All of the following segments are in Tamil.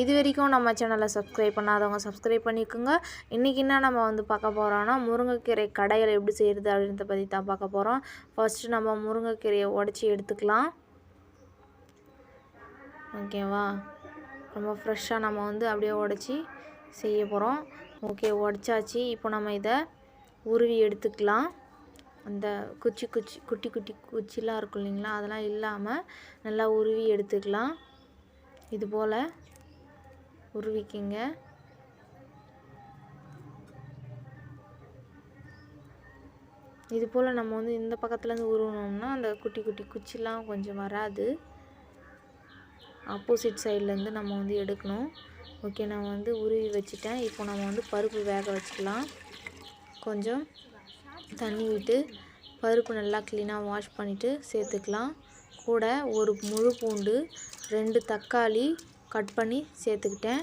இது வரைக்கும் நம்ம சேனலை சப்ஸ்கிரைப் பண்ணாதவங்க சப்ஸ்கிரைப் பண்ணிக்கோங்க. இன்றைக்கி என்ன நம்ம வந்து பார்க்க போகிறோன்னா முருங்கைக்கீரை கடையில் எப்படி செய்கிறது அப்படின்றத பற்றி தான் பார்க்க போகிறோம் ஃபர்ஸ்ட்டு நம்ம முருங்கைக்கீரையை உடச்சி எடுத்துக்கலாம். ஓகேவா ரொம்ப ஃப்ரெஷ்ஷாக நம்ம வந்து அப்படியே உடச்சி செய்ய போகிறோம் ஓகே உடச்சாச்சு. இப்போ நம்ம இதை உருவி எடுத்துக்கலாம். அந்த குச்சி குச்சி குட்டி குட்டி குச்சிலாம் இருக்கும் இல்லைங்களா? அதெல்லாம் இல்லாமல் நல்லா உருவி எடுத்துக்கலாம். இது போல் உருவிக்கிங்க. இது போல் நம்ம வந்து இந்த பக்கத்துலேருந்து உருவினோம்னா அந்த குட்டி குட்டி குச்சிலாம் கொஞ்சம் வராது. ஆப்போசிட் சைட்லேருந்து நம்ம வந்து எடுக்கணும். ஓகே நான் வந்து உருவி வச்சுட்டேன். இப்போ நம்ம வந்து பருப்பு வேக வச்சுக்கலாம். கொஞ்சம் தண்ணி விட்டு பருப்பு நல்லா க்ளீனாக வாஷ் பண்ணிவிட்டு சேர்த்துக்கலாம். கூட ஒரு முழு பூண்டு ரெண்டு தக்காளி கட் பண்ணி சேர்த்துக்கிட்டேன்.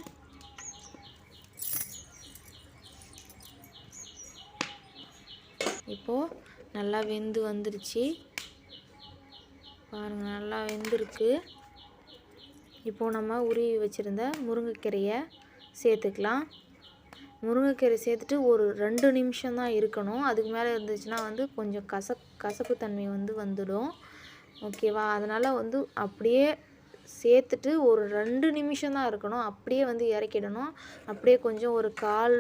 இப்போது நல்லா வெந்து வந்துருச்சு. பாருங்கள் நல்லா வெந்திருக்கு. இப்போது நம்ம உருவி வச்சுருந்த முருங்கைக்கீரையை சேர்த்துக்கலாம். முருங்கைக்கீரை சேர்த்துட்டு ஒரு ரெண்டு நிமிஷம் தான் இருக்கணும். அதுக்கு மேலே இருந்துச்சுன்னா வந்து கொஞ்சம் கச கசப்பு தன்மை வந்து வந்துடும். ஓகேவா? அதனால் வந்து அப்படியே சேர்த்துட்டு ஒரு ரெண்டு நிமிஷம் தான் இருக்கணும். அப்படியே வந்து இறக்கிடணும். அப்படியே கொஞ்சம் ஒரு கால்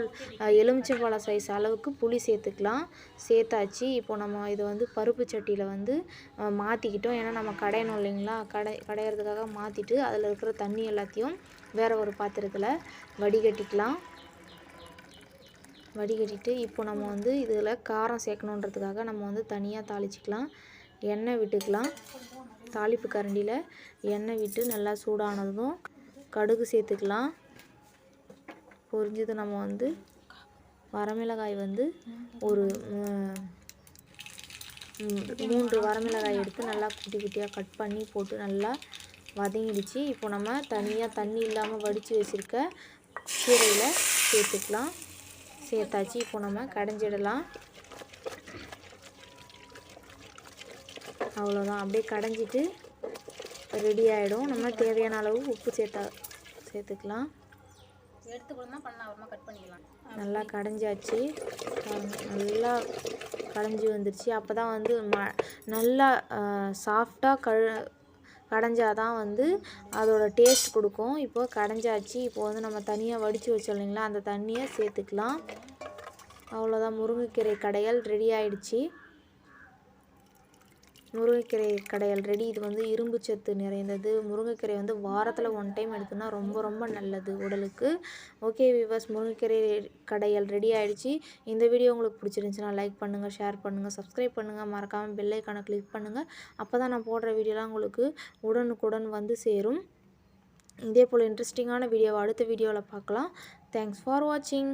எலுமிச்சம்பழ சைஸ் அளவுக்கு புளி சேர்த்துக்கலாம். சேர்த்தாச்சு. இப்போ நம்ம இதை வந்து பருப்பு சட்டியில் வந்து மாற்றிக்கிட்டோம் ஏன்னா நம்ம கடையணும் இல்லைங்களா? கடை கடையிறதுக்காக மாற்றிட்டு அதில் இருக்கிற தண்ணி எல்லாத்தையும் வேறு ஒரு பாத்திரத்தில் வடிகட்டிக்கலாம். வடிகட்டிட்டு இப்போ நம்ம வந்து இதில் காரம் சேர்க்கணுன்றதுக்காக நம்ம வந்து தனியாக தாளிச்சிக்கலாம். எண்ணெய் விட்டுக்கலாம். தாளிப்பு கரண்டியில் எண்ணெய் விட்டு நல்லா சூடானதும் கடுகு சேர்த்துக்கலாம். பொரிஞ்சது நம்ம வந்து வரமிளகாய் வந்து ஒரு மூன்று வரமிளகாய் எடுத்து நல்லா குட்டி குட்டியாக கட் பண்ணி போட்டு நல்லா வதங்கிடுச்சு. இப்போ நம்ம தனியாக தண்ணி இல்லாமல் வடித்து வச்சுருக்க கீரையில் சேர்த்துக்கலாம். சேர்த்தாச்சு. இப்போ நம்ம கடைஞ்சிடலாம். அவ்வளோதான். அப்படியே கடைஞ்சிட்டு ரெடி ஆகிடும் நம்ம தேவையான அளவு உப்பு சேர்த்தா சேர்த்துக்கலாம். நல்லா கடைஞ்சாச்சு. நல்லா கடைஞ்சி வந்துருச்சு. அப்போ தான் வந்து ம நல்லா சாஃப்டாக கழ கடைஞ்சாதான் வந்து அதோட டேஸ்ட் கொடுக்கும். இப்போ கடைஞ்சாச்சு. இப்போ வந்து நம்ம தனியாக வடித்து வச்சோம் இல்லைங்களா? அந்த தண்ணியை சேர்த்துக்கலாம். அவ்வளோதான். முருங்கைக்கீரை கடையல் ரெடி ஆயிடுச்சு. முருங்கைக்கீரை கடையல் ரெடி இது வந்து இரும்பு சத்து நிறைந்தது. முருங்கைக்கீரை வந்து வாரத்தில் ஒன் டைம் எடுத்தோம்னா ரொம்ப ரொம்ப நல்லது உடலுக்கு. ஓகே விவர்ஸ் முருங்கைக்கீரை கடையல் ரெடி ஆகிடுச்சி இந்த வீடியோ உங்களுக்கு பிடிச்சிருந்துச்சுன்னா லைக் பண்ணுங்கள் ஷேர் பண்ணுங்கள் சப்ஸ்கிரைப் பண்ணுங்கள் மறக்காமல் பெல்லைக்கான கிளிக் பண்ணுங்கள் அப்போ தான் நான் போடுற வீடியோலாம் உங்களுக்கு உடனுக்குடன் வந்து சேரும். இதே போல் இன்ட்ரெஸ்டிங்கான வீடியோவை அடுத்த வீடியோவில் பார்க்கலாம். தேங்க்ஸ் ஃபார் வாட்சிங்